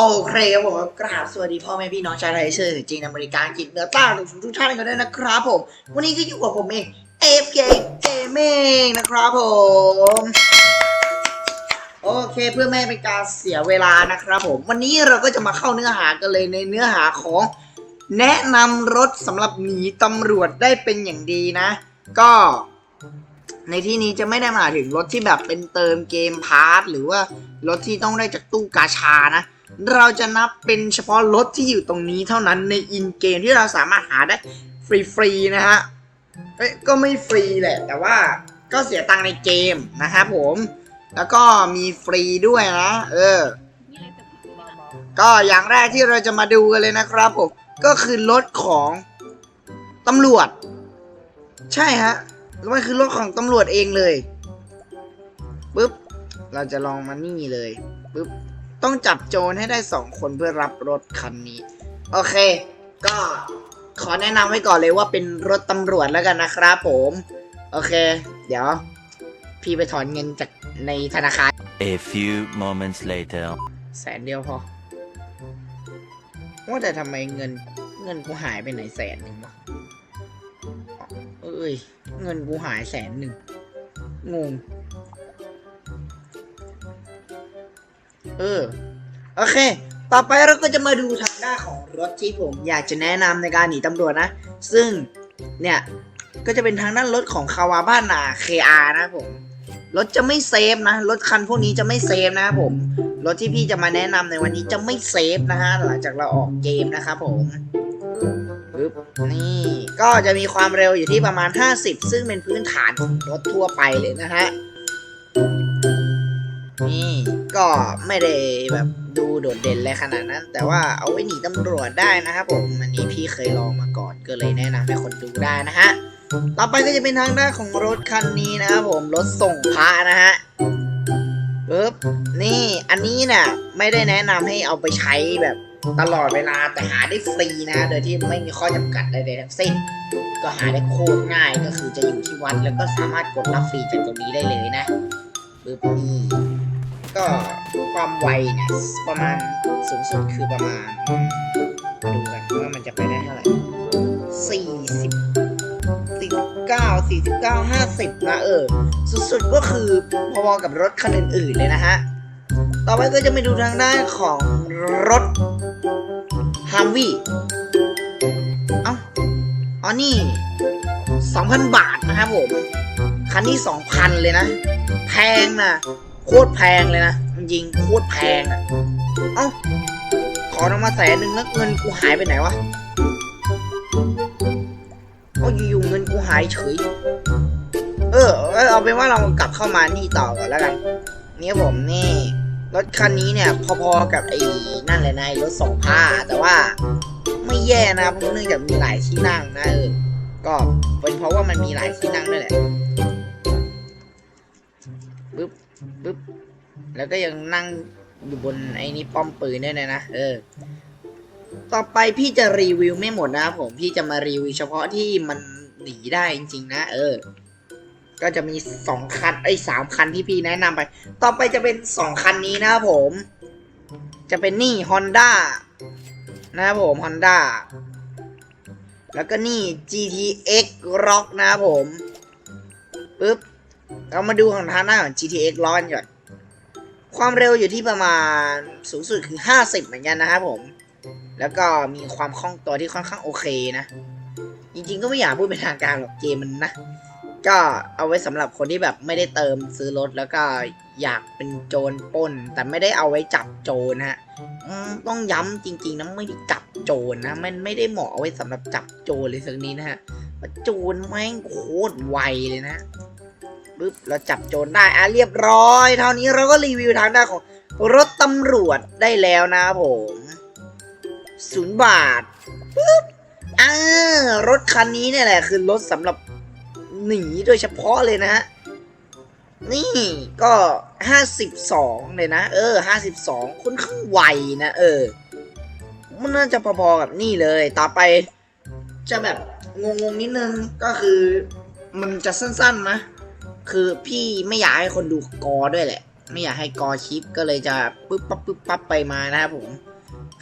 โอเคครับผมกราบสวัสดีพ่อแม่พี่น้องชาวไทยเชื้อจีนอเมริกาอังกฤษเหนือใต้ทุกทุกท่านกันด้วยนะครับผม วันนี้ก็อยู่กับผมเอง AFK Gaming นะครับผม โอเคเพื่อไม่ให้เป็นการเสียเวลานะครับผม วันนี้เราก็จะมาเข้าเนื้อหากันเลยในเนื้อหาของ แนะนำรถสำหรับหนีตำรวจได้เป็นอย่างดีนะ ก็ ในที่นี้จะไม่ได้หมายถึงรถที่แบบเป็นเติมเกมพาร์ทหรือว่ารถที่ต้องได้จากตู้กาชานะ เราจะนับเป็นเฉพาะรถที่อยู่ตรงนี้เท่านั้นในอินเกมที่เราสามารถหาได้ฟรีๆนะฮะเอ้ยก็ไม่ฟรีแหละ แต่ว่าก็เสียตังค์ในเกมนะครับผม แล้วก็มีฟรีด้วยนะ เออ ก็อย่างแรกที่เราจะมาดูกันเลยนะครับผม ก็คือรถของตำรวจ ใช่ฮะมันคือรถของตำรวจเองเลยปุ๊บเราจะลองมานี่เลยปุ๊บ ต้องจับโจรให้ได้สองคนเพื่อรับรถคันนี้ โอเค ก็ขอแนะนำไว้ก่อนเลยว่าเป็นรถตำรวจแล้วกันนะครับผม โอเค เดี๋ยว พี่ไปถอนเงินจากในธนาคาร A few moments later. แสนเดียวพอว่าแต่ทำไมเงินเงินกูหายไปไหนแสนหนึ่งวะเอ้ย เงินกูหายแสนหนึ่งงง เออ โอเค ต่อไปเราก็จะมาดูทางด้านของรถที่ผมอยากจะแนะนำในการหนีตำรวจนะ ซึ่งเนี่ยก็จะเป็นทางด้านรถของคาวาบ้านนา KR นะผม รถจะไม่เซฟนะ รถคันพวกนี้จะไม่เซฟนะครับผม รถที่พี่จะมาแนะนำในวันนี้จะไม่เซฟนะฮะ หลังจากเราออกเกมนะครับผมปึ๊บนี่ก็จะมีความเร็วอยู่ที่ประมาณ 50 ซึ่งเป็นพื้นฐานของรถทั่วไปเลยนะฮะ นี่ก็ไม่ได้แบบดูโดดเด่นอะไรขนาดนั้น แต่ว่าเอาไว้หนีตำรวจได้นะครับผมอันนี้พี่เคยลองมาก่อนก็เลยแนะนำให้คนดูได้นะฮะต่อไปก็จะเป็นทางด้านของรถคันนี้นะครับผมรถส่งพระนะฮะปึ๊บนี่อันนี้เนี่ยไม่ได้แนะนำให้เอาไปใช้แบบตลอดเวลาแต่หาได้ฟรีนะ โดยที่ไม่มีข้อจำกัดใดๆทั้งสิ้น ก็หาได้โคตรง่ายก็คือจะอยู่ที่วัดแล้วก็สามารถกดรับฟรีจากตรงนี้ได้เลยนะปึ๊บนี่ ก็ความไวเนี่ยประมาณสูงสุดคือประมาณมาดูกันว่ามันจะไปได้เท่าไหร่สี่สิบสี่เก้าสี่สิบเก้าห้าสิบนะเออ สุดๆก็คือพอๆกับรถคันอื่นๆเลยนะฮะ ต่อไปก็จะไปดูทางด้านของรถฮัมวีเอ้าอ๋อนี่สองพันบาทนะครับผม คันนี้สองพันเลยนะ แพงนะ โคตรแพงเลยนะจริงโคตรแพงอะเอ้าขอนมาแสนหนึ่งแล้วเงินกูหายไปไหนวะก็อยู่ๆเงินกูหายเฉย เออเอาเป็นว่าเรากลับเข้ามานี่ต่อก่อนแล้วกันเนี่ยผมนี่รถคันนี้เนี่ย พอๆกับไอ้นั่นเลยนะไอ้รถส่งผ้าแต่ว่า ไม่แย่นะเพราะเนื่องจากมีหลายที่นั่งนะเออก็เป็นเพราะว่ามันมีหลายที่นั่งด้วยแหละ ปึ๊บปึ๊บแล้วก็ยังนั่งอยู่บนไอ้นี่ป้อมปืนด้วยนะนะเออ ต่อไปพี่จะรีวิวไม่หมดนะครับผมพี่จะมารีวิวเฉพาะที่มันหนีได้จริงๆนะ เออ ก็จะมีสองคันไอ้สามคันที่พี่แนะนำไป ต่อไปจะเป็นสองคันนี้นะครับผม จะเป็นนี่ Honda นะครับผม Honda แล้วก็นี่ GTX Rock นะครับผมปึ๊บ เรามาดูของทางหน้าของ GTX ร้อนก่อน ความเร็วอยู่ที่ประมาณสูงสุดคือ 50 เหมือนกันนะครับผม แล้วก็มีความคล่องตัวที่ค่อนข้างโอเคนะ จริงๆก็ไม่อยากพูดเป็นทางการหรอกเกมมันนะ ก็เอาไว้สำหรับคนที่แบบไม่ได้เติมซื้อรถแล้วก็อยากเป็นโจรป้น แต่ไม่ได้เอาไว้จับโจรนะฮะต้องย้ำจริงๆนะไม่ได้จับโจรนะมันไม่ได้เหมาะเอาไว้สำหรับจับโจรเลยสักนี้นะฮะโจรแม่งโคตรไวเลยนะ ปึ๊บเราจับโจรได้อะเรียบร้อย เท่านี้เราก็รีวิวทางด้านของรถตำรวจได้แล้วนะครับผมศูนย์บาทปึ๊บอ่ารถคันนี้เนี่ยแหละคือรถสำหรับหนีโดยเฉพาะเลยนะฮะนี่ก็ห้าสิบสองเลยนะ เออห้าสิบสองค่อนข้างไวนะเออ มันน่าจะพอๆกับนี่เลย ต่อไปจะแบบงงๆนิดนึงก็คือมันจะสั้นๆนะ คือพี่ไม่อยากให้คนดูกอด้วยแหละ ไม่อยากให้กอคลิปก็เลยจะปึ๊บปั๊บปึ๊บปั๊บไปมานะครับผม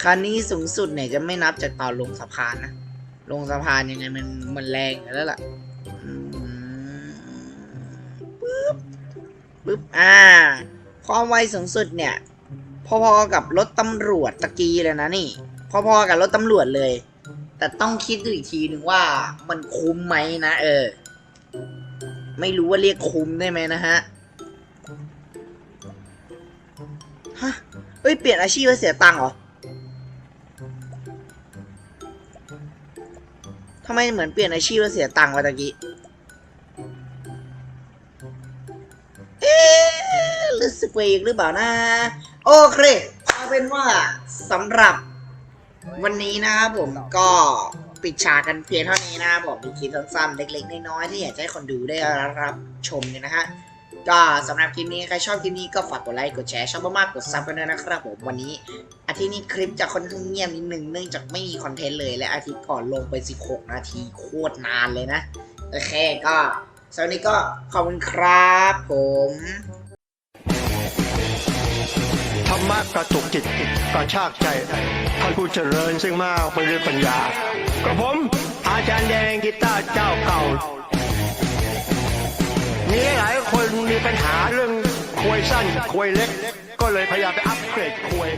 คันนี้สูงสุดเนี่ยจะไม่นับจากตอนลงสะพานนะ ลงสะพานยังไงมันมันแรงแล้วล่ะปึ๊บปึ๊บอ่าความไวสูงสุดเนี่ย พอๆกับรถตำรวจตะกี้เลยนะนี่ พอๆกับรถตำรวจเลย แต่ต้องคิดดูอีกทีหนึ่งว่ามันคุ้มไหมนะเออ ไม่รู้ว่าเรียกคุ้มได้ไหมนะฮะฮะเอ้ย เปลี่ยนอาชีพแล้วเสียตังค์เหรอทำไมเหมือนเปลี่ยนอาชีพแล้วเสียตังค์วะตะกี้ เอ๊ะรู้สึกเวกหรือเปล่านะ โอเคเอาเป็นว่าสำหรับวันนี้นะครับผมก็ ปิดฉากกันเพียงเท่านี้นะบผมมีคลิปสั้นๆเล็กๆน้อยๆที่อยากให้คนดูได้รับชมกันนะฮะก็สำหรับคลิปนี้ใครชอบคลิปนี้ก็ฝากกดไลค์กดแชร์ชอบมากๆกดซับกันด้วยนะครับผมวันนี้ อาทิตย์นี้คลิปจะค่อนข้างเงียบนิดนึงเนื่องจากไม่มีคอนเทนต์เลยและอาทิตย์ก่อนลงไป 16 นาทีโคตรนานเลยนะ โอเคก็สำหรับนี้ก็ขอบคุณครับผม ธรรมะกระตุกจิตกระชากใจท่านผู้เจริญซึ่งมากไปด้วยปัญญากับผมอาจารย์แดงกีตาร์เจ้าเก่ามีหลายคนมีปัญหาเรื่องควยสั้นควยเล็ก ก็เลยพยายามไปอัปเกรดควย